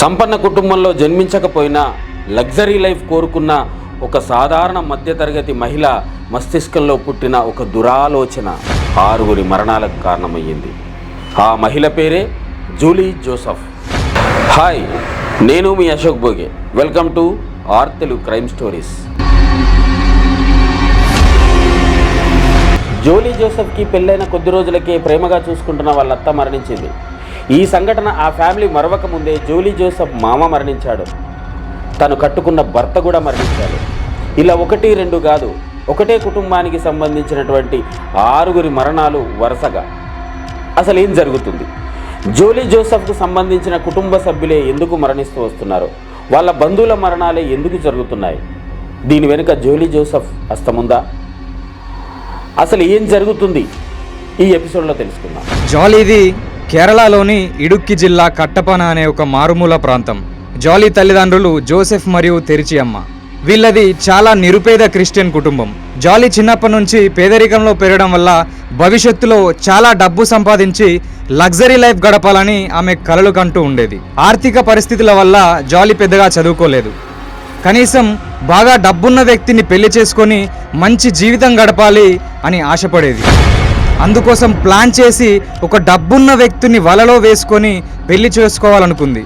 సంపన్న కుటుంబంలో జన్మించకపోయినా luxury life కోరుకున్న ఒక సాధారణ మధ్యతరగతి మహిళ మస్తిష్కంలో పుట్టిన ఒక దురాలోచన ఆరుగురి మరణాలకు కారణమయ్యింది. ఆ మహిళ పేరే జూలీ జోసఫ్. హాయ్ నేను మీ Ashok Boge welcome to R Telugu crime stories. Jolly జోసఫ్కి పెళ్ళైన కొద్ది రోజులకే ప్రేమగా చూసుకుంటున్న వాళ్ళ అత్త మరణించింది. ఈ సంఘటన ఆ ఫ్యామిలీ మరవక ముందే జోలీ జోసఫ్ మామ మరణించాడు. తను కట్టుకున్న భర్త కూడా మరణించాడు. ఇలా ఒకటి రెండు కాదు ఒకటే కుటుంబానికి సంబంధించినటువంటి ఆరుగురి మరణాలు వరుసగా. అసలు ఏం జరుగుతుంది? జోలీ జోసఫ్కు సంబంధించిన కుటుంబ సభ్యులే ఎందుకు మరణిస్తూ వస్తున్నారు? వాళ్ళ బంధువుల మరణాలే ఎందుకు జరుగుతున్నాయి? దీని వెనుక జోలీ జోసఫ్ హస్తముందా అసలు ఏం జరుగుతుంది? ఈ ఎపిసోడ్లో తెలుసుకుందాం. జాలీది కేరళలోని ఇడుక్కి జిల్లా కట్టపన అనే ఒక మారుమూల ప్రాంతం. జాలీ తల్లిదండ్రులు జోసెఫ్ మరియు తెరిచి అమ్మ. వీళ్ళది చాలా నిరుపేద క్రిస్టియన్ కుటుంబం. జాలీ చిన్నప్పటి నుంచి పేదరికంలో పెరగడం వల్ల భవిష్యత్తులో చాలా డబ్బు సంపాదించి లగ్జరీ లైఫ్ గడపాలని ఆమె కలలు కంటూ ఉండేది. ఆర్థిక పరిస్థితుల వల్ల జాలీ పెద్దగా చదువుకోలేదు. కనీసం బాగా డబ్బున్న వ్యక్తిని పెళ్ళి చేసుకొని మంచి జీవితం గడపాలి అని ఆశపడేది. అందుకోసం ప్లాన్ చేసి ఒక డబ్బున్న వ్యక్తిని వలలో వేసుకొని పెళ్ళి చేసుకోవాలనుకుంది.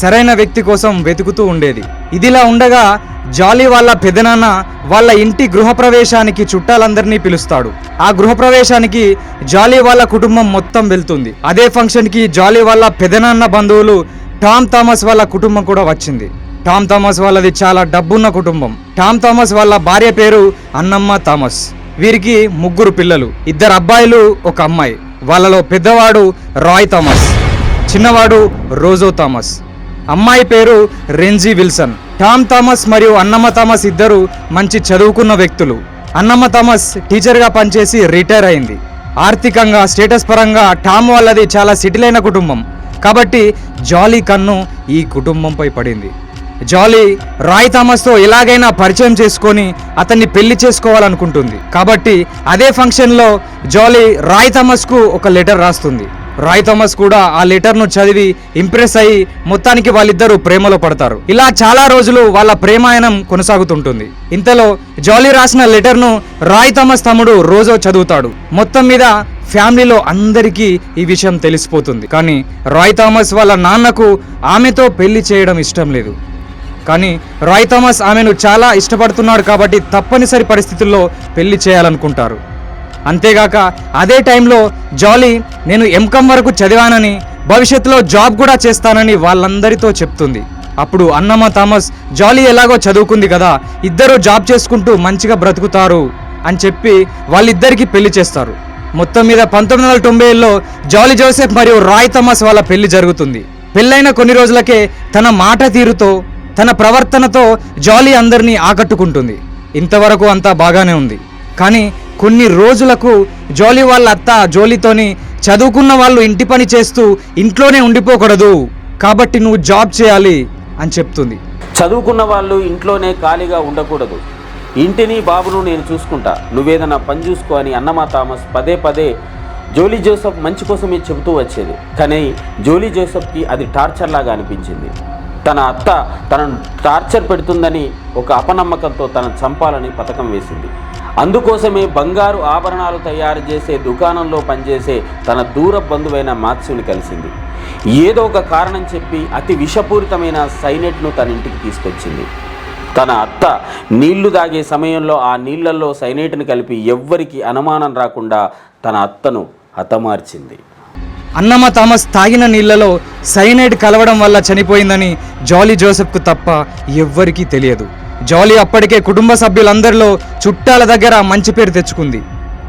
సరైన వ్యక్తి కోసం వెతుకుతూ ఉండేది. ఇదిలా ఉండగా జాలీ వాళ్ళ పెదనాన్న వాళ్ళ ఇంటి గృహప్రవేశానికి చుట్టాలందరినీ పిలుస్తాడు. ఆ గృహప్రవేశానికి జాలీ వాళ్ళ కుటుంబం మొత్తం వెళ్తుంది. అదే ఫంక్షన్కి జాలీ వాళ్ళ పెదనాన్న బంధువులు టామ్ థామస్ వాళ్ళ కుటుంబం కూడా వచ్చింది. టామ్ థామస్ వాళ్ళది చాలా డబ్బున్న కుటుంబం. టామ్ థామస్ వాళ్ళ భార్య పేరు అన్నమ్మ థామస్. వీరికి ముగ్గురు పిల్లలు. ఇద్దరు అబ్బాయిలు ఒక అమ్మాయి. వాళ్ళలో పెద్దవాడు రాయ్ థామస్ చిన్నవాడు రోజో థామస్. అమ్మాయి పేరు రెంజీ విల్సన్. టామ్ థామస్ మరియు అన్నమ్మ థామస్ ఇద్దరు మంచి చదువుకున్న వ్యక్తులు. అన్నమ్మ థామస్ టీచర్గా పనిచేసి రిటైర్ అయింది. ఆర్థికంగా స్టేటస్ పరంగా టామ్ వాళ్ళది చాలా సిటిలైన కుటుంబం. కాబట్టి జాలీ కన్ను ఈ కుటుంబంపై పడింది. జాలీ రాయ్ థామస్తో ఎలాగైనా పరిచయం చేసుకొని అతన్ని పెళ్ళి చేసుకోవాలనుకుంటుంది. కాబట్టి అదే ఫంక్షన్లో జాలీ రాయ్ థామస్కు ఒక లెటర్ రాస్తుంది. రాయ్ థామస్ కూడా ఆ లెటర్ను చదివి ఇంప్రెస్ అయ్యి మొత్తానికి వాళ్ళిద్దరూ ప్రేమలో పడతారు. ఇలా చాలా రోజులు వాళ్ళ ప్రేమాయణం కొనసాగుతుంటుంది. ఇంతలో జాలీ రాసిన లెటర్ను రాయ్ థామస్ తమ్ముడు రోజో చదువుతాడు. మొత్తం మీద ఫ్యామిలీలో అందరికీ ఈ విషయం తెలిసిపోతుంది. కానీ రాయ్ థామస్ వాళ్ళ నాన్నకు ఆమెతో పెళ్ళి చేయడం ఇష్టం లేదు. కానీ రాయ్ థామస్ ఆమెను చాలా ఇష్టపడుతున్నాడు కాబట్టి తప్పనిసరి పరిస్థితుల్లో పెళ్ళి చేయాలనుకుంటారు. అంతేగాక అదే టైంలో జాలీ నేను ఎంకమ్ వరకు చదివానని భవిష్యత్తులో జాబ్ కూడా చేస్తానని వాళ్ళందరితో చెప్తుంది. అప్పుడు అన్నమ్మ థామస్ జాలీ ఎలాగో చదువుకుంది కదా ఇద్దరు జాబ్ చేసుకుంటూ మంచిగా బ్రతుకుతారు అని చెప్పి వాళ్ళిద్దరికీ పెళ్ళి చేస్తారు. మొత్తం మీద పంతొమ్మిది వందల తొంభై ఏళ్ళలో జాలీ జోసెఫ్ మరియు రాయ్ థామస్ వాళ్ళ పెళ్ళి జరుగుతుంది. పెళ్ళైన కొన్ని రోజులకే తన మాట తీరుతో తన ప్రవర్తనతో జాలీ అందరినీ ఆకట్టుకుంటుంది. ఇంతవరకు అంతా బాగానే ఉంది. కానీ కొన్ని రోజులకు జోలీ వాళ్ళ అత్త జోలీతోని చదువుకున్న వాళ్ళు ఇంటి పని చేస్తూ ఇంట్లోనే ఉండిపోకూడదు. కాబట్టి నువ్వు జాబ్ చేయాలి అని చెప్తుంది. చదువుకున్న వాళ్ళు ఇంట్లోనే ఖాళీగా ఉండకూడదు. ఇంటిని బాబును నేను చూసుకుంటా. నువ్వేదన్నా పని చూసుకో అని అన్నమా థామస్ పదే పదే జోలీ జోసెఫ్ మంచి కోసమే చెబుతూ వచ్చేది. కానీ జోలీ జోసెఫ్కి అది టార్చర్ లాగా అనిపించింది. తన అత్త తనను టార్చర్ పెడుతుందని ఒక అపనమ్మకంతో తనను చంపాలని పథకం వేసింది. అందుకోసమే బంగారు ఆభరణాలు తయారు చేసే దుకాణంలో పనిచేసే తన దూర బంధువైన మాత్సుని కలిసింది. ఏదో ఒక కారణం చెప్పి అతి విషపూరితమైన సైనెట్ను తన ఇంటికి తీసుకొచ్చింది. తన అత్త నీళ్ళు తాగే సమయంలో ఆ నీళ్ళలో సైనైట్ని కలిపి ఎవ్వరికి అనుమానం రాకుండా తన అత్తను హతమార్చింది. అన్నమ్మ థామస్ తాగిన నీళ్ళలో సైనైడ్ కలవడం వల్ల చనిపోయిందని జాలీ జోసెఫ్కు తప్ప ఎవ్వరికీ తెలియదు. జాలీ అప్పటికే కుటుంబ సభ్యులందరిలో చుట్టాల దగ్గర మంచి పేరు తెచ్చుకుంది.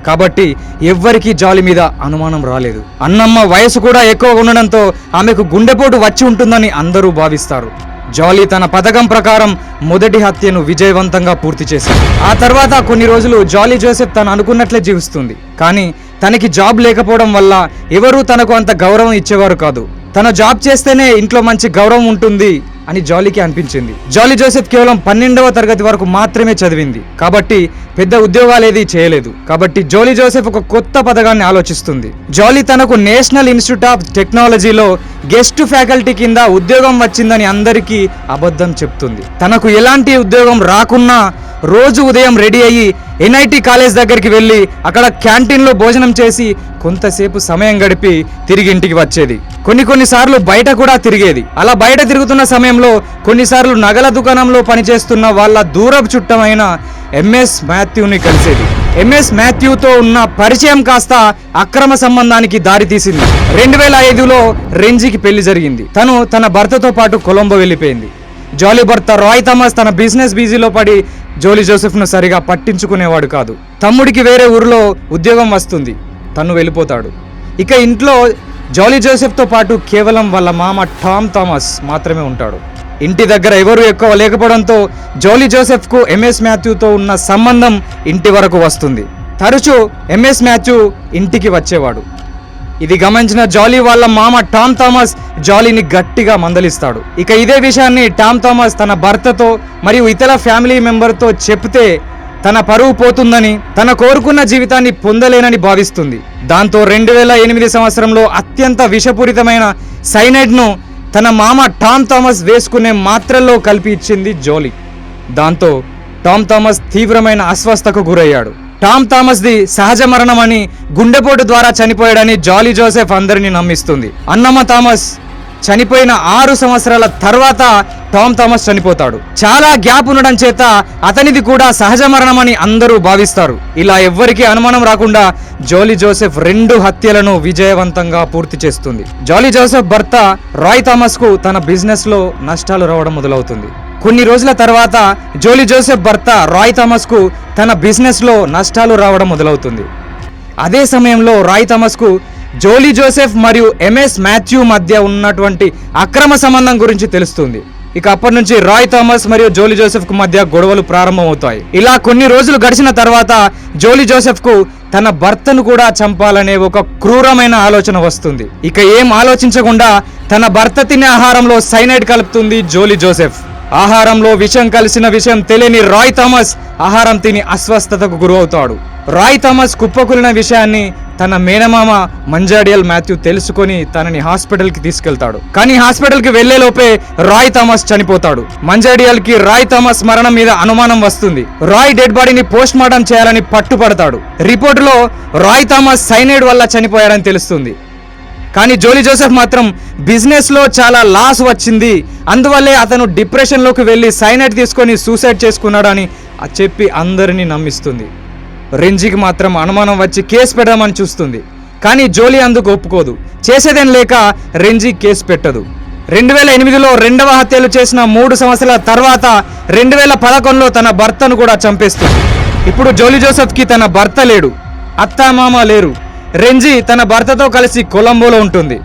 కాబట్టి ఎవ్వరికీ జాలి మీద అనుమానం రాలేదు. అన్నమ్మ వయసు కూడా ఎక్కువ ఉండడంతో ఆమెకు గుండెపోటు వచ్చి ఉంటుందని అందరూ భావిస్తారు. జాలీ తన పథకం ప్రకారం మొదటి హత్యను విజయవంతంగా పూర్తి చేశాడు ఆ తర్వాత కొన్ని రోజులు జాలీ జోసెఫ్ తను అనుకున్నట్లే జీవిస్తుంది. కానీ తనకి జాబ్ లేకపోవడం వల్ల ఎవరూ తనకు అంత గౌరవం ఇచ్చేవారు కాదు. తన జాబ్ చేస్తేనే ఇంట్లో మంచి గౌరవం ఉంటుంది అని జాలీకి అనిపించింది. జాలీ జోసెఫ్ కేవలం పన్నెండవ తరగతి వరకు మాత్రమే చదివింది. కాబట్టి పెద్ద ఉద్యోగాలేది చేయలేదు. కాబట్టి జోలీ జోసెఫ్ ఒక కొత్త పథకాన్ని ఆలోచిస్తుంది. జాలీ తనకు నేషనల్ ఇన్స్టిట్యూట్ ఆఫ్ టెక్నాలజీలో గెస్ట్ ఫ్యాకల్టీ కింద ఉద్యోగం వచ్చిందని అందరికీ అబద్ధం చెప్తుంది. తనకు ఎలాంటి ఉద్యోగం రాకున్నా రోజు ఉదయం రెడీ అయ్యి ఎన్ఐటి కాలేజ్ దగ్గరికి వెళ్ళి అక్కడ క్యాంటీన్లో భోజనం చేసి కొంతసేపు సమయం గడిపి తిరిగి ఇంటికి వచ్చేది. కొన్ని కొన్నిసార్లు బయట కూడా తిరిగేది. అలా బయట తిరుగుతున్న సమయంలో కొన్నిసార్లు నగల దుకాణంలో పనిచేస్తున్న వాళ్ళ దూరపు చుట్టమైన ఎంఎస్ మాథ్యూని కలిసేది. ఎంఎస్ మాథ్యూతో ఉన్న పరిచయం కాస్త అక్రమ సంబంధానికి దారితీసింది రెండు వేల ఐదులో రెంజికి పెళ్ళి జరిగింది. తను తన భర్తతో పాటు కొలంబో వెళ్ళిపోయింది. జాలీ భర్త రాయ్ థమస్ తన బిజినెస్ బిజీలో పడి జోలీ జోసెఫ్ను సరిగా పట్టించుకునేవాడు కాదు. తమ్ముడికి వేరే ఊరిలో ఉద్యోగం వస్తుంది. తను వెళ్ళిపోతాడు. ఇక ఇంట్లో జాలీ జోసెఫ్తో పాటు కేవలం వాళ్ళ మామ టామ్ థామస్ మాత్రమే ఉంటాడు. ఇంటి దగ్గర ఎవరు ఎక్కువ లేకపోవడంతో జోలీ జోసెఫ్కు ఎంఎస్ మ్యాథ్యూతో ఉన్న సంబంధం ఇంటి వరకు వస్తుంది. తరచూ ఎంఎస్ మ్యాథ్యూ ఇంటికి వచ్చేవాడు. ఇది గమనించిన జాలీ వాళ్ళ మామ టామ్ థామస్ జాలీని గట్టిగా మందలిస్తాడు. ఇక ఇదే విషయాన్ని టామ్ థామస్ తన భర్తతో మరియు ఇతర ఫ్యామిలీ మెంబర్తో చెప్తే తన పరువు పోతుందని తన కోరుకున్న జీవితాన్ని పొందలేనని భావిస్తుంది. దాంతో రెండు వేల ఎనిమిది సంవత్సరంలో అత్యంత విషపూరితమైన సైనైడ్ను తన మామ టామ్ థామస్ వేసుకునే మాత్రల్లో కలిపి ఇచ్చింది జోలీ. దాంతో టామ్ థామస్ తీవ్రమైన అస్వస్థకు గురయ్యాడు. టామ్ థామస్ ది సహజ మరణం అని గుండెపోటు ద్వారా చనిపోయాడని జాలీ జోసెఫ్ అందరినీ నమ్మిస్తుంది. అన్నమ్మ థామస్ చనిపోయిన ఆరు సంవత్సరాల తర్వాత టామ్ థామస్ చనిపోతాడు. చాలా గ్యాప్ ఉండడం చేత అతనిది కూడా సహజ మరణమని అందరూ భావిస్తారు. ఇలా ఎవ్వరికీ అనుమానం రాకుండా జోలీ జోసెఫ్ రెండు హత్యలను విజయవంతంగా పూర్తి చేస్తుంది. జాలీ జోసెఫ్ భర్త రాయ్ థామస్కు తన బిజినెస్లో నష్టాలు రావడం మొదలవుతుంది. కొన్ని రోజుల తర్వాత జోలీ జోసెఫ్ భర్త రాయ్ థామస్కు తన బిజినెస్లో నష్టాలు రావడం మొదలవుతుంది. అదే సమయంలో రాయ్ థామస్కు జోలీ జోసెఫ్ మరియు ఎంఎస్ మాథ్యూ మధ్య ఉన్నటువంటి అక్రమ సంబంధం గురించి తెలుస్తుంది. ఇక అప్పటి నుంచి రాయ్ థామస్ మరియు జోలీ జోసెఫ్కు మధ్య గొడవలు ప్రారంభమవుతాయి. ఇలా కొన్ని రోజులు గడిచిన తర్వాత జోలీ జోసెఫ్కు తన భర్తను కూడా చంపాలనే ఒక క్రూరమైన ఆలోచన వస్తుంది. ఇక ఏం ఆలోచించకుండా తన భర్త తినే ఆహారంలో సైనైడ్ కలుపుతుంది జోలీ జోసెఫ్. ఆహారంలో విషం కలిసిన విషయం తెలియని రాయ్ థామస్ ఆహారం తిని అస్వస్థతకు గురవుతాడు. రాయ్ థామస్ కుప్పకూలిన విషయాన్ని తన మేనమామ మంజాడియల్ మాథ్యూ తెలుసుకొని తనని హాస్పిటల్కి తీసుకెళ్తాడు. కానీ హాస్పిటల్కి వెళ్ళేలోపే రాయ్ థామస్ చనిపోతాడు. మంజాడియల్కి రాయ్ థామస్ మరణం మీద అనుమానం వస్తుంది. రాయ్ డెడ్ బాడీని పోస్ట్ మార్టం చేయాలని పట్టుపడతాడు. రిపోర్టులో రాయ్ థామస్ సైనైడ్ వల్ల చనిపోయాడని తెలుస్తుంది. కానీ జోలీ జోసెఫ్ మాత్రం బిజినెస్లో చాలా లాస్ వచ్చింది. అందువల్లే అతను డిప్రెషన్లోకి వెళ్ళి సైనైట్ తీసుకొని సూసైడ్ చేసుకున్నాడని చెప్పి అందరినీ నమ్మిస్తుంది. రెంజికి మాత్రం అనుమానం వచ్చి కేసు పెడదామని చూస్తుంది. కానీ జోలీ అందుకు ఒప్పుకోదు. చేసేదేం లేక రెంజి కేసు పెట్టదు. రెండు వేల ఎనిమిదిలో రెండవ హత్యలు చేసిన మూడు సంవత్సరాల తర్వాత రెండు వేల పదకొండులో తన భర్తను కూడా చంపేస్తుంది. ఇప్పుడు జోలీ జోసెఫ్కి తన భర్త లేడు. అత్తామామ లేరు. రెంజి తన భర్తతో కలిసి కొలంబోలో ఉంటుంది.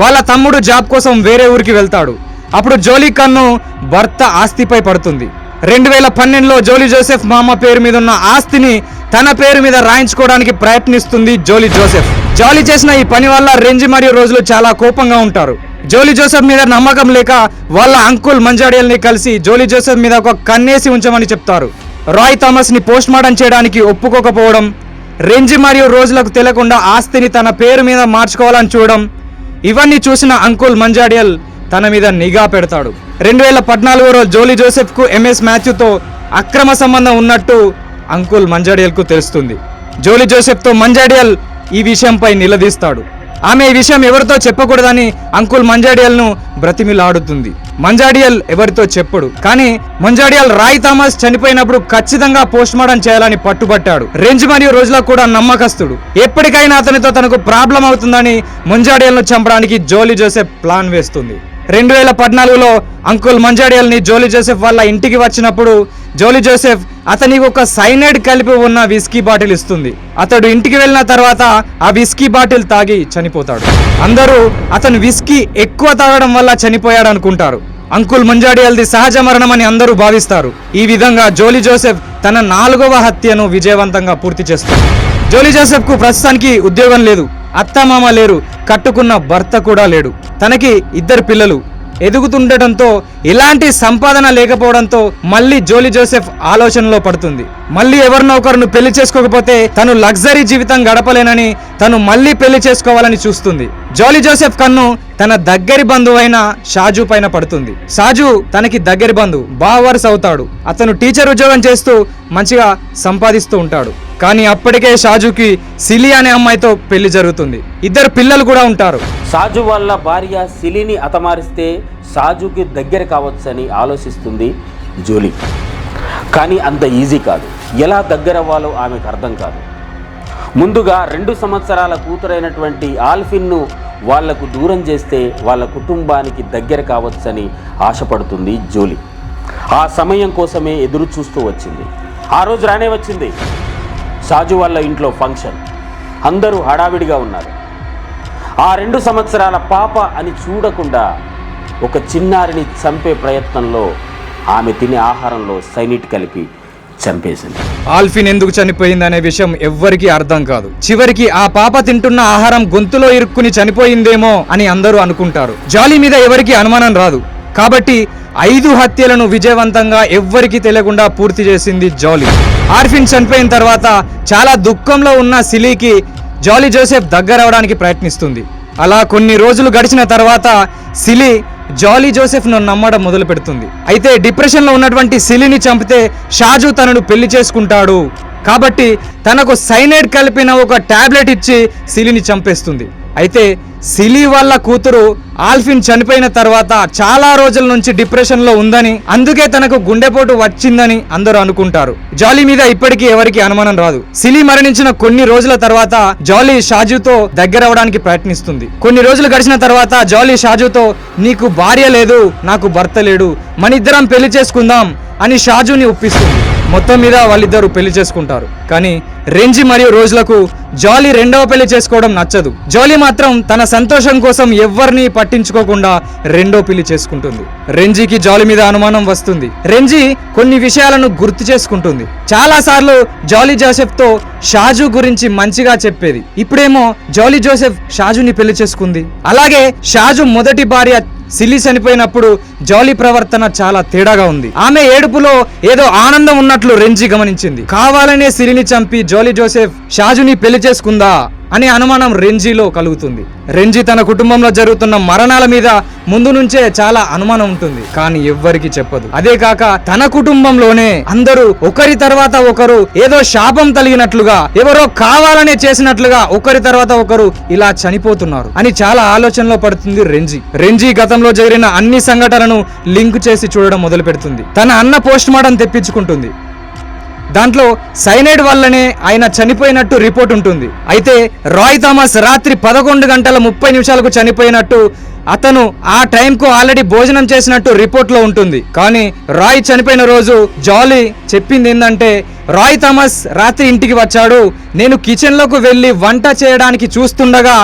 వాళ్ళ తమ్ముడు జాబ్ కోసం వేరే ఊరికి వెళ్తాడు. అప్పుడు జోలీ కన్ను భర్త ఆస్తిపై పడుతుంది. రెండు వేల పన్నెండులో జోలీ జోసెఫ్ మామ పేరు మీద ఉన్న ఆస్తిని తన పేరు మీద రాయించుకోవడానికి ప్రయత్నిస్తుంది జోలీ జోసెఫ్. జోలీ చేసిన ఈ పని వల్ల రెంజి మరియు రోజులు చాలా కోపంగా ఉంటారు. జోలీ జోసెఫ్ మీద నమ్మకం లేక వాళ్ళ అంకుల్ మంజాడియల్ని కలిసి జోలీ జోసెఫ్ మీద ఒక కన్నేసి ఉంచమని చెప్తారు. రాయ్ థామస్ని పోస్ట్ మార్టం చేయడానికి ఒప్పుకోకపోవడం రెంజి మరియు రోజులకు తెలియకుండా ఆస్తిని తన పేరు మీద మార్చుకోవాలని చూడడం ఇవన్నీ చూసిన అంకుల్ మంజాడియల్ తన మీద నిఘా పెడతాడు. రెండు వేల పద్నాలుగులో జోలీ జోసెఫ్కు ఎంఎస్ మ్యాథ్యూతో అక్రమ సంబంధం ఉన్నట్టు అంకుల్ మంజాడియల్కు తెలుస్తుంది. జోలీ జోసెఫ్తో మంజాడియల్ ఈ విషయంపై నిలదీస్తాడు. ఆమె ఈ విషయం ఎవరితో చెప్పకూడదని అంకుల్ మంజాడియల్ను బ్రతిమిలాడుతుంది. మంజాడియల్ ఎవరితో చెప్పడు? కానీ మంజాడియల్ రాయ్ థామస్ చనిపోయినప్పుడు ఖచ్చితంగా పోస్ట్ మార్టం చేయాలని పట్టుబట్టాడు. రేంజ్ మరియు రోజులా కూడా నమ్మకస్తుడు. ఎప్పటికైనా అతనితో తనకు ప్రాబ్లం అవుతుందని మంజాడియల్ను చంపడానికి జోలీ జోసెఫ్ ప్లాన్ వేస్తుంది. రెండు వేల పద్నాలుగులో అంకుల్ మంజాడియల్ని జోలీ జోసెఫ్ వాళ్ళ ఇంటికి వచ్చినప్పుడు జోలీ జోసెఫ్ అతనికి ఒక సైనైడ్ కలిపి ఉన్న విస్కీ బాటిల్ ఇస్తుంది. అతడు ఇంటికి వెళ్ళిన తర్వాత ఆ విస్కీ బాటిల్ తాగి చనిపోతాడు. అందరూ అతను విస్కీ ఎక్కువ తాగడం వల్ల చనిపోయాడు అనుకుంటారు. అంకుల్ మంజాడియల్ది సహజ మరణం అని అందరూ భావిస్తారు. ఈ విధంగా జోలీ జోసెఫ్ తన నాలుగవ హత్యను విజయవంతంగా పూర్తి చేస్తుంది జోలీ జోసెఫ్కు ప్రస్తుతానికి ఉద్యోగం లేదు. అత్తమామ లేరు కట్టుకున్న భర్త కూడా లేడు. తనకి ఇద్దరు పిల్లలు. ఎదుగుతుండటంతో ఎలాంటి సంపాదన లేకపోవడంతో మళ్ళీ జోలీ జోసెఫ్ ఆలోచనలో పడుతుంది. మళ్ళీ ఎవరినో ఒకరిని పెళ్ళి చేసుకోకపోతే తను లగ్జరీ జీవితం గడపలేనని తను మళ్ళీ పెళ్ళి చేసుకోవాలని చూస్తుంది. జోలీ జోసెఫ్ కన్ను తన దగ్గరి బంధువైన షాజు పైన పడుతుంది. షాజు తనకి దగ్గరి బంధువు బావర్స్ అవుతాడు. అతను టీచర్ ఉద్యోగం చేస్తూ మంచిగా సంపాదిస్తూ ఉంటాడు. కానీ అప్పటికే షాజుకి సిలి అనే అమ్మాయితో పెళ్ళి జరుగుతుంది. ఇద్దరు పిల్లలు కూడా ఉంటారు. షాజు వాళ్ళ భార్య సిలిని అతమారిస్తే షాజుకి దగ్గర కావచ్చని ఆలోచిస్తుంది జోలి. కానీ అంత ఈజీ కాదు. ఎలా దగ్గర అవ్వాలో ఆమెకు అర్థం కాదు. ముందుగా రెండు సంవత్సరాల కూతురైనటువంటి ఆల్ఫిన్ను వాళ్ళకు దూరం చేస్తే వాళ్ళ కుటుంబానికి దగ్గర కావచ్చని ఆశపడుతుంది జోలి. ఆ సమయం కోసమే ఎదురు చూస్తూ వచ్చింది. ఆ రోజు రానే వచ్చింది. సాజు వాళ్ళ ఇంట్లో ఫంక్షన్. అందరూ హడావిడిగా ఉన్నారు. ఆ రెండు సంవత్సరాల పాప అని చూడకుండా ఒక చిన్నారిని చంపే ప్రయత్నంలో ఆమె తినే ఆహారంలో సైనిట్ కలిపి చంపేసింది. ఆల్ఫిన్ ఎందుకు చనిపోయింది అనే విషయం ఎవ్వరికీ అర్థం కాదు. చివరికి ఆ పాప తింటున్న ఆహారం గొంతులో ఇరుక్కుని చనిపోయిందేమో అని అందరూ అనుకుంటారు. జాలీ మీద ఎవరికి అనుమానం రాదు. కాబట్టి ఐదు హత్యలను విజయవంతంగా ఎవ్వరికీ తెలియకుండా పూర్తి చేసింది జాలీ. ఆర్ఫిన్ చనిపోయిన తర్వాత చాలా దుఃఖంలో ఉన్న సిలీకి జాలీ జోసెఫ్ దగ్గర అవడానికి ప్రయత్నిస్తుంది. అలా కొన్ని రోజులు గడిచిన తర్వాత సిలి జాలీ జోసెఫ్ను నమ్మడం మొదలు పెడుతుంది. అయితే డిప్రెషన్లో ఉన్నటువంటి సిలిని చంపితే షాజు తనను పెళ్ళి చేసుకుంటాడు. కాబట్టి తనకు సైనైడ్ కలిపిన ఒక టాబ్లెట్ ఇచ్చి సిలిని చంపేస్తుంది. అయితే సిలీ వాళ్ళ కూతురు ఆల్ఫిన్ చనిపోయిన తర్వాత చాలా రోజుల నుంచి డిప్రెషన్లో ఉందని అందుకే తనకు గుండెపోటు వచ్చిందని అందరూ అనుకుంటారు. జాలీ మీద ఇప్పటికీ ఎవరికి అనుమానం రాదు. సిలీ మరణించిన కొన్ని రోజుల తర్వాత జాలీ షాజుతో దగ్గరవడానికి ప్రయత్నిస్తుంది. కొన్ని రోజులు గడిచిన తర్వాత జాలీ షాజుతో నీకు భార్య లేదు నాకు భర్త లేడు మన ఇద్దరం పెళ్ళి చేసుకుందాం అని షాజుని ఒప్పిస్తుంది. మొత్తం మీద వాళ్ళిద్దరూ పెళ్ళి చేసుకుంటారు. కానీ రెంజి మరియు రోజులకు జాలీ రెండవ పెళ్ళి చేసుకోవడం నచ్చదు. జాలీ మాత్రం తన సంతోషం కోసం ఎవరిని పట్టించుకోకుండా రెండో పెళ్ళి చేసుకుంటుంది. రెంజికి జాలీ మీద అనుమానం వస్తుంది. రెంజి కొన్ని విషయాలను గుర్తు చేసుకుంటుంది. చాలా సార్లు జాలీ జోసెఫ్తో షాజు గురించి మంచిగా చెప్పేది. ఇప్పుడేమో జాలీ జోసెఫ్ షాజుని పెళ్ళి చేసుకుంది. అలాగే షాజు మొదటి భార్య సిల్లి చనిపోయినప్పుడు జాలీ ప్రవర్తన చాలా తేడాగా ఉంది. ఆమె ఏడుపులో ఏదో ఆనందం ఉన్నట్లు రెంజి గమనించింది. కావాలనే సిలిని చంపి జోలీ జోసెఫ్ షాజుని పెళ్ళి చేసుకుందా? అనే అనుమానం రెంజీలో కలుగుతుంది. రెంజీ తన కుటుంబంలో జరుగుతున్న మరణాల మీద ముందు నుంచే చాలా అనుమానం ఉంటుంది. కానీ ఎవ్వరికి చెప్పదు. అదే కాక తన కుటుంబంలోనే అందరూ ఒకరి తర్వాత ఒకరు ఏదో శాపం తలిగినట్లుగా ఎవరో కావాలనే చేసినట్లుగా ఒకరి తర్వాత ఒకరు ఇలా చనిపోతున్నారు అని చాలా ఆలోచనలో పడుతుంది రెంజీ. రెంజీ గతంలో జరిగిన అన్ని సంఘటనలను లింక్ చేసి చూడడం మొదలు పెడుతుంది తన అన్న పోస్ట్ మార్టం తెప్పించుకుంటుంది. దాంట్లో సైనైడ్ వల్లనే ఆయన చనిపోయినట్టు రిపోర్ట్ ఉంటుంది. అయితే రాయ్ థామస్ రాత్రి పదకొండు గంటల ముప్పై నిమిషాలకు చనిపోయినట్టు అతను ఆ టైంకు ఆల్రెడీ భోజనం చేసినట్టు రిపోర్ట్లో ఉంటుంది. కానీ రాయ్ చనిపోయిన రోజు జాలీ చెప్పింది ఏంటంటే రాయ్ థామస్ రాత్రి ఇంటికి వచ్చాడు. నేను కిచెన్లోకి వెళ్ళి వంట చేయడానికి చూస్తుండగా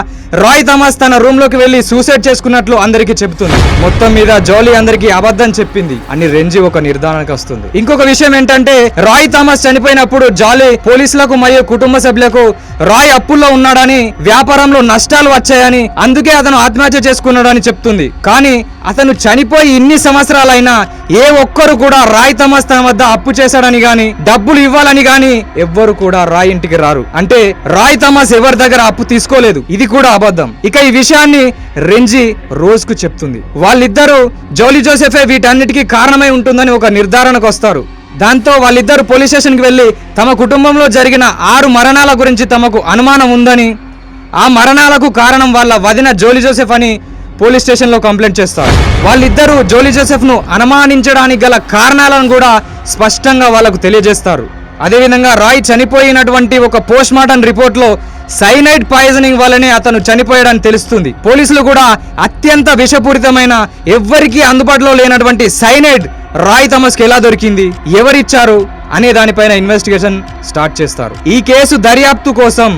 రాయ్ థామస్ తన రూమ్లోకి వెళ్ళి సూసైడ్ చేసుకున్నట్లు అందరికీ చెబుతుంది. మొత్తం మీద జాలీ అందరికీ అబద్ధం చెప్పింది. అని రెంజి ఒక నిర్ధారణకు వస్తుంది. ఇంకొక విషయం ఏంటంటే రాయ్ థామస్ చనిపోయినప్పుడు జాలీ పోలీసులకు మరియు కుటుంబ సభ్యులకు రాయ్ అప్పుల్లో ఉన్నాడని వ్యాపారంలో నష్టాలు వచ్చాయని అందుకే అతను ఆత్మహత్య చేసుకున్నాడని చెప్తుంది. కానీ అతను చనిపోయి ఇన్ని సంవత్సరాలైనా ఏ ఒక్కరు కూడా రాయ్ థామస్ తన వద్ద అప్పు చేశాడని గాని డబ్బులు ఇవ్వాలని గాని ఎవ్వరు కూడా రాయ్ ఇంటికి రారు. అంటే రాయ్ తమాస్ ఎవరి దగ్గర అప్పు తీసుకోలేదు. ఇది కూడా అబద్ధం. ఇక ఈ విషయాన్ని రెంజి రోజ్కు చెప్తుంది. వాళ్ళిద్దరూ జోలీ జోసెఫే వీటన్నిటికీ కారణమై ఉంటుందని ఒక నిర్ధారణకు వస్తారు. దాంతో వాళ్ళిద్దరు పోలీస్ స్టేషన్కి వెళ్ళి తమ కుటుంబంలో జరిగిన ఆరు మరణాల గురించి తమకు అనుమానం ఉందని ఆ మరణాలకు కారణం వాళ్ళ వదిన జోలీ జోసెఫ్ అని పోలీస్ స్టేషన్లో కంప్లైంట్ చేస్తారు. వాళ్ళిద్దరూ జోలీ జోసెఫ్ను అనుమానించడానికి గల కారణాలను కూడా స్పష్టంగా వాళ్ళకు తెలియజేస్తారు. అదేవిధంగా రాయ్ చనిపోయినటువంటి ఒక పోస్ట్ మార్టం రిపోర్ట్లో సైనైడ్ పాయిజనింగ్ వల్లనే అతను చనిపోయాడని తెలుస్తుంది. పోలీసులు కూడా అత్యంత విషపూరితమైన ఎవ్వరికీ అందుబాటులో లేనటువంటి సైనైడ్ రాయ్ థమస్కి ఎలా దొరికింది ఎవరిచ్చారు అనే దానిపైన ఇన్వెస్టిగేషన్ స్టార్ట్ చేస్తారు. ఈ కేసు దర్యాప్తు కోసం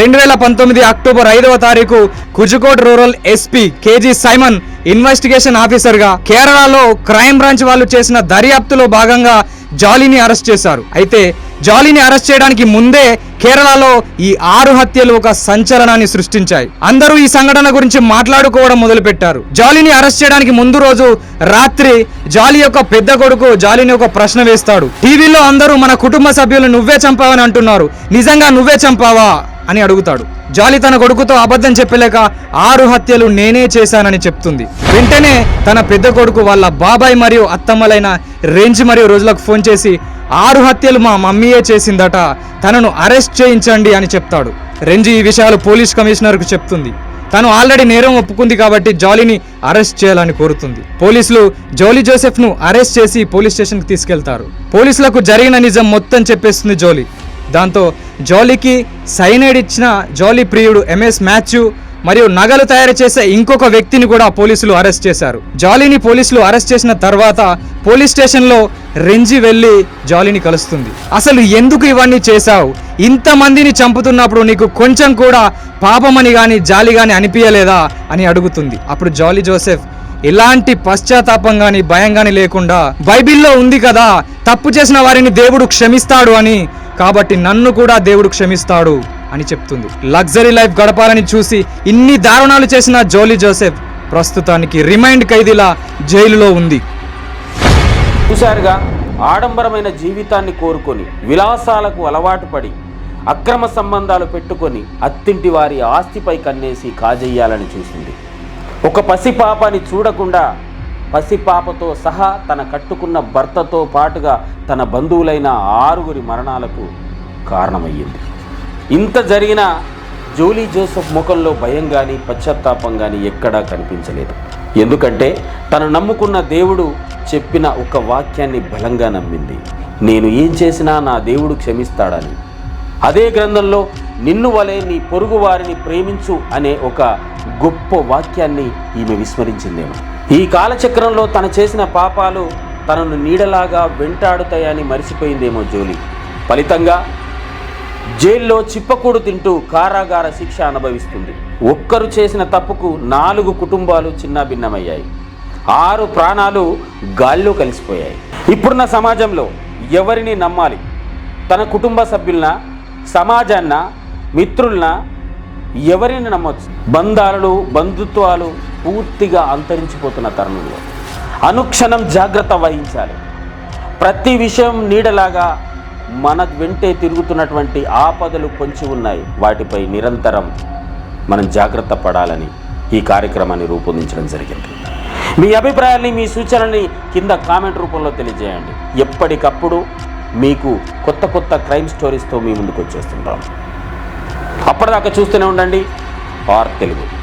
రెండు వేల పంతొమ్మిది అక్టోబర్ ఐదవ తారీఖు Kozhikode rural SP KG Simon investigation ఆఫీసర్గా కేరళలో క్రైమ్ బ్రాంచ్ వాళ్ళు చేసిన దర్యాప్తులో భాగంగా జాలీని అరెస్ట్ చేశారు. అయితే జాలీని అరెస్ట్ చేయడానికి ముందే కేరళలో ఈ ఆరు హత్యలు ఒక సంచలనాన్ని సృష్టించాయి. అందరూ ఈ సంఘటన గురించి మాట్లాడుకోవడం మొదలుపెట్టారు. జాలీని అరెస్ట్ చేయడానికి ముందు రోజు రాత్రి జాలీ యొక్క పెద్ద కొడుకు జాలీని ఒక ప్రశ్న వేస్తాడు. టీవీలో అందరూ మన కుటుంబ సభ్యులు నువ్వే చంపావని అంటున్నారు. నిజంగా నువ్వే చంపావా? అని అడుగుతాడు. జాలి తన కొడుకుతో అబద్ధం చెప్పలేక ఆరు హత్యలు నేనే చేశానని చెప్తుంది. వెంటనే తన పెద్ద కొడుకు వాళ్ళ బాబాయ్ మరియు అత్తమ్మలైన రేంజ్ మరియు రోజులకు ఫోన్ చేసి ఆరు హత్యలు మా మమ్మీయే చేసిందట తనను అరెస్ట్ చేయించండి అని చెప్తాడు. రెంజి ఈ విషయాలు పోలీస్ కమిషనర్కు చెప్తుంది. తను ఆల్రెడీ నేరం ఒప్పుకుంది కాబట్టి జాలీని అరెస్ట్ చేయాలని కోరుతుంది. పోలీసులు జోలీ జోసెఫ్ను అరెస్ట్ చేసి పోలీస్ స్టేషన్కి తీసుకెళ్తారు. పోలీసులకు జరిగిన నిజం మొత్తం చెప్పేస్తుంది జోలీ. దాంతో జాలీకి సైనైడ్ ఇచ్చిన జాలీ ప్రియుడు ఎంఎస్ మ్యాథ్యూ మరియు నగలు తయారు చేసే ఇంకొక వ్యక్తిని కూడా పోలీసులు అరెస్ట్ చేశారు. జాలీని పోలీసులు అరెస్ట్ చేసిన తర్వాత పోలీస్ స్టేషన్లో రెంజి వెళ్ళి జాలీని కలుస్తుంది. అసలు ఎందుకు ఇవన్నీ చేశావు? ఇంతమందిని చంపుతున్నప్పుడు నీకు కొంచెం కూడా పాపమని కానీ జాలి కానీ అనిపించలేదా అని అడుగుతుంది. అప్పుడు జాలీ జోసెఫ్ ఎలాంటి పశ్చాత్తాపం గాని భయం గాని లేకుండా బైబిల్లో ఉంది కదా తప్పు చేసిన వారిని దేవుడు క్షమిస్తాడు అని. కాబట్టి నన్ను కూడా దేవుడు క్షమిస్తాడు అని చెప్తుంది. లగ్జరీ లైఫ్ గడపాలని చూసి ఇన్ని దారుణాలు చేసిన జోలీ జోసెఫ్ ప్రస్తుతానికి రిమైండ్ ఖైదీలా జైలులో ఉంది. చూశారుగా ఆడంబరమైన జీవితాన్ని కోరుకొని విలాసాలకు అలవాటు పడి అక్రమ సంబంధాలు పెట్టుకొని అత్తింటి వారి ఆస్తిపై కన్నేసి కాజేయాలని చూసింది. ఒక పసిపాపని చూడకుండా పసిపాపతో సహా తన కట్టుకున్న భర్తతో పాటుగా తన బంధువులైన ఆరుగురి మరణాలకు కారణమయ్యింది. ఇంత జరిగిన జోలీ జోసెఫ్ ముఖంలో భయం కానీ పశ్చాత్తాపం కానీ ఎక్కడా కనిపించలేదు. ఎందుకంటే తను నమ్ముకున్న దేవుడు చెప్పిన ఒక వాక్యాన్ని బలంగా నమ్మింది. నేను ఏం చేసినా నా దేవుడు క్షమిస్తాడని. అదే గ్రంథంలో నిన్ను వలె నీ పొరుగు వారిని ప్రేమించు అనే ఒక గొప్ప వాక్యాన్ని ఈమె విస్మరించిందేమో ఈ కాలచక్రంలో తను చేసిన పాపాలు తనను నీడలాగా వెంటాడుతాయని మరిసిపోయిందేమో జోలి. ఫలితంగా జైల్లో చిప్పకూడు తింటూ కారాగార శిక్ష అనుభవిస్తుంది. ఒక్కరు చేసిన తప్పుకు నాలుగు కుటుంబాలు చిన్నాభిన్నమయ్యాయి. ఆరు ప్రాణాలు గాల్లో కలిసిపోయాయి. ఇప్పుడున్న సమాజంలో ఎవరిని నమ్మాలి? తన కుటుంబ సభ్యులన సమాజాన్న మిత్రులన ఎవరిని నమ్మొచ్చు? బంధాలు బంధుత్వాలు పూర్తిగా అంతరించిపోతున్న తరుణంలో. అనుక్షణం జాగ్రత్త వహించాలి. ప్రతి విషయం నీడలాగా మన వెంటే తిరుగుతున్నటువంటి ఆపదలు పొంచి ఉన్నాయి. వాటిపై నిరంతరం మనం జాగ్రత్త పడాలని ఈ కార్యక్రమాన్ని రూపొందించడం జరిగింది. మీ అభిప్రాయాన్ని మీ సూచనల్ని కింద కామెంట్ రూపంలో తెలియజేయండి. ఎప్పటికప్పుడు మీకు కొత్త కొత్త క్రైమ్ స్టోరీస్తో మీ ముందుకు వచ్చేస్తుంటాం అప్పటిదాకా చూస్తూనే ఉండండి. ఆర్ తెలుగు.